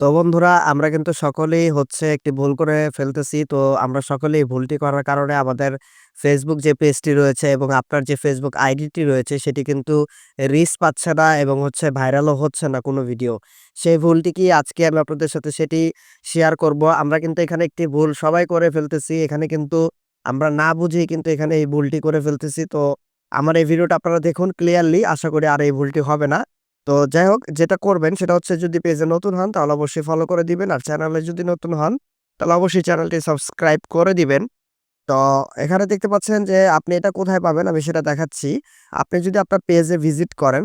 তো বন্ধুরা, আমরা কিন্তু সকলেই হচ্ছে একটি ভুল করে ফেলতেছি। তো আমরা সকলেই ভুলটি করার কারণে আমাদের ফেসবুক যে পেজটি রয়েছে এবং আপনার যে ফেসবুক আইডিটি রয়েছে, সেটি কিন্তু রিচ পাচ্ছে না এবং হচ্ছে ভাইরালও হচ্ছে না কোনো ভিডিও। সেই ভুলটি কি আজকে আমি আপনাদের সাথে সেটি শেয়ার করব। আমরা কিন্তু এখানে একটি ভুল সবাই করে ফেলতেছি। এখানে কিন্তু আমরা না বুঝেই কিন্তু এখানে এই ভুলটি করে ফেলতেছি। তো আমার এই ভিডিওটা আপনারা দেখুন ক্লিয়ারলি আশা করি আর এই ভুলটি হবে না। তো যাই হোক যেটা করবেন সেটা হচ্ছে যদি পেজে নতুন হন তাহলে অবশ্যই ফলো করে দিবেন। আর চ্যানেলে যদি নতুন হন তাহলে অবশ্যই চ্যানেলটি সাবস্ক্রাইব করে দিবেন। তো এখানে দেখতে পাচ্ছেন যে আপনি এটা কোথায় পাবেন আমি সেটা দেখাচ্ছি। আপনি যদি আপনার পেজে ভিজিট করেন,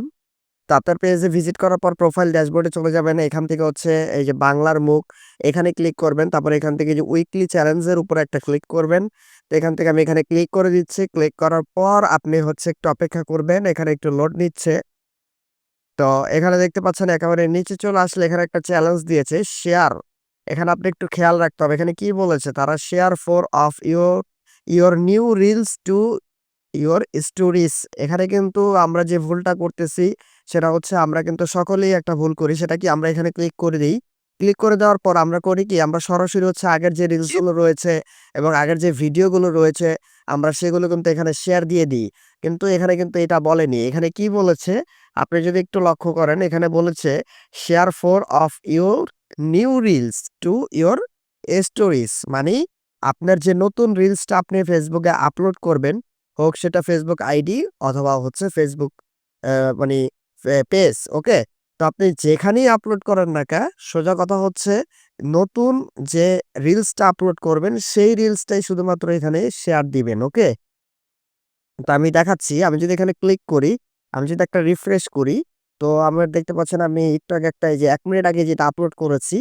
তো আপনার পেজে ভিজিট করার পর প্রোফাইল ড্যাশবোর্ডে চলে যাবেন। এখান থেকে হচ্ছে এই যে বাংলার মুখ এখানে ক্লিক করবেন। তারপর এখান থেকে যে উইকলি চ্যালেঞ্জ এর উপরে একটা ক্লিক করবেন। তো এখান থেকে আমি এখানে ক্লিক করে দিচ্ছি। ক্লিক করার পর আপনি হচ্ছে একটু অপেক্ষা করবেন। এখানে একটু লোড নিচ্ছে। তো এখানে দেখতে পাচ্ছেন একেবারে নিচে চলে আসলে এখানে একটা চ্যালেঞ্জ দিয়েছে শেয়ার। এখানে আপনি একটু খেয়াল রাখতে হবে। এখানে কি বলেছে তারা share four of your your new reels to your stories. এখানে কিন্তু আমরা যে ভুলটা করতেছি, সেটা হচ্ছে আমরা কিন্তু সকলেই একটা ভুল করি। সেটা কি আমরা এখানে ক্লিক করে দেই। ক্লিক করে দেওয়ার পর আমরা করি কি আমরা সরাসরি হচ্ছে আগের যে রিলসগুলো রয়েছে এবং আগের যে ভিডিওগুলো রয়েছে আমরা সেগুলো কিন্তু এখানে শেয়ার দিয়ে দিই। কিন্তু এখানে কিন্তু এটা বলেনি। এখানে কি বলেছে আপনি যদি একটু লক্ষ্য করেন এখানে বলেছে share four of your new reels to your stories. মানে আপনার যে নতুন রিলসটা আপনি ফেসবুকে আপলোড করবেন, হোক সেটা ফেসবুক আইডি অথবা হচ্ছে ফেসবুক মানে পেজ, ওকে? তো আপনি যেখানেই আপলোড করেন না কা সোজা কথা হচ্ছে নতুন যে রিলসটা আপলোড করবেন সেই রিলসটাই শুধুমাত্র এখানে শেয়ার দিবেন, ওকে? তো আমি দেখাচ্ছি। আমি যদি এখানে ক্লিক করি, আমি যদি একটা রিফ্রেশ করি, তো আমার দেখতে পাচ্ছেন আমি একটু আগে একটা এই যে এক মিনিট আগে যেটা আপলোড করেছি,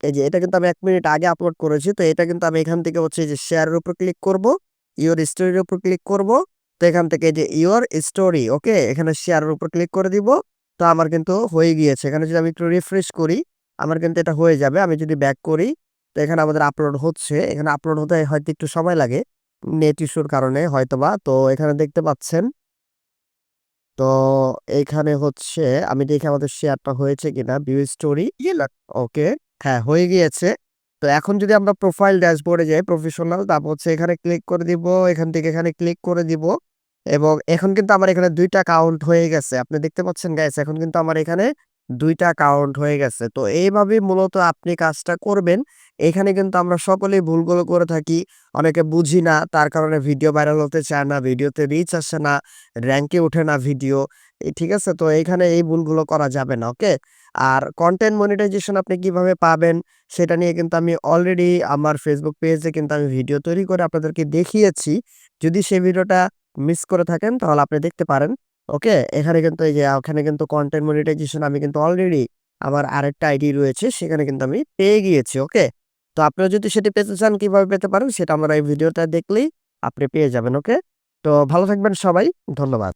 এই যে এটা কিন্তু আমি এক মিনিট আগে আপলোড করেছি। তো এটা কিন্তু আমি এখান থেকে হচ্ছে যে শেয়ারের উপর ক্লিক করব, ইউর স্টোরির উপর ক্লিক করব। তো এখান থেকে যে ইউর স্টোরি, ওকে? এখানে শেয়ারের উপর ক্লিক করে দিব। তো আমার কিন্তু হয়ে গিয়েছে। এখানে যদি আমি একটু রিফ্রেশ করি, আমার কিন্তু এটা হয়ে যাবে। আমি যদি ব্যাক করি, তো এখানে আমাদের আপলোড হচ্ছে। এখানে আপলোড হতে হয়তো একটু সময় লাগে। নেট ইস্যুর কারণে হয়তোবা। তো এখানে দেখতে পাচ্ছেন তো এইখানে হচ্ছে আমি দেখি আমাদের শেয়ারটা হয়েছে কিনা ভিউ স্টোরি ওকে হ্যাঁ হয়ে গিয়েছে। তো এখন যদি আমরা প্রোফাইল ড্যাশবোর্ডে যাই প্রফেশনাল তারপর হচ্ছে এখানে ক্লিক করে দিব। এখান থেকে এখানে ক্লিক করে দিব। এবং এখন কিন্তু আমার এখানে ২ টা কাউন্ট হয়ে গেছে। আপনি দেখতে পাচ্ছেন গাইস এখন কিন্তু আমার এখানে ২ টা কাউন্ট হয়ে গেছে। তো এইভাবেই মূলত আপনি কাজটা করবেন। এখানে কিন্তু আমরা সকলেই ভুলগুলো করে থাকি। অনেকে বুঝি না তার কারণে ভিডিও ভাইরাল হতে চায় না, ভিডিওতে রিচ আসে না, র্যাঙ্কে ওঠে না ভিডিও। ঠিক আছে? তো এইখানে এই ভুলগুলো করা যাবে না, ওকে? আর কন্টেন্ট মনিটাইজেশন আপনি কীভাবে পাবেন সেটা নিয়ে কিন্তু আমি অলরেডি আমার ফেসবুক পেজে কিন্তু আমি ভিডিও তৈরি করে আপনাদেরকে দেখিয়েছি। যদি সেই ভিডিওটা মিস করে থাকেন তাহলে আপনি দেখতে পারেন। ওকে? এখানে কিন্তু এই যে ওখানে কিন্তু কন্টেন্ট মনিটাইজেশন আমি কিন্তু অলরেডি আমার আরেকটা আইডি রয়েছে সেখানে কিন্তু আমি পেয়ে গিয়েছি, ওকে? তো আপনারা যদি সেটি পেতে চান কীভাবে পেতে পারেন সেটা আমার এই ভিডিওটা দেখলেই আপনি পেয়ে যাবেন, ওকে? তো ভালো থাকবেন সবাই। ধন্যবাদ।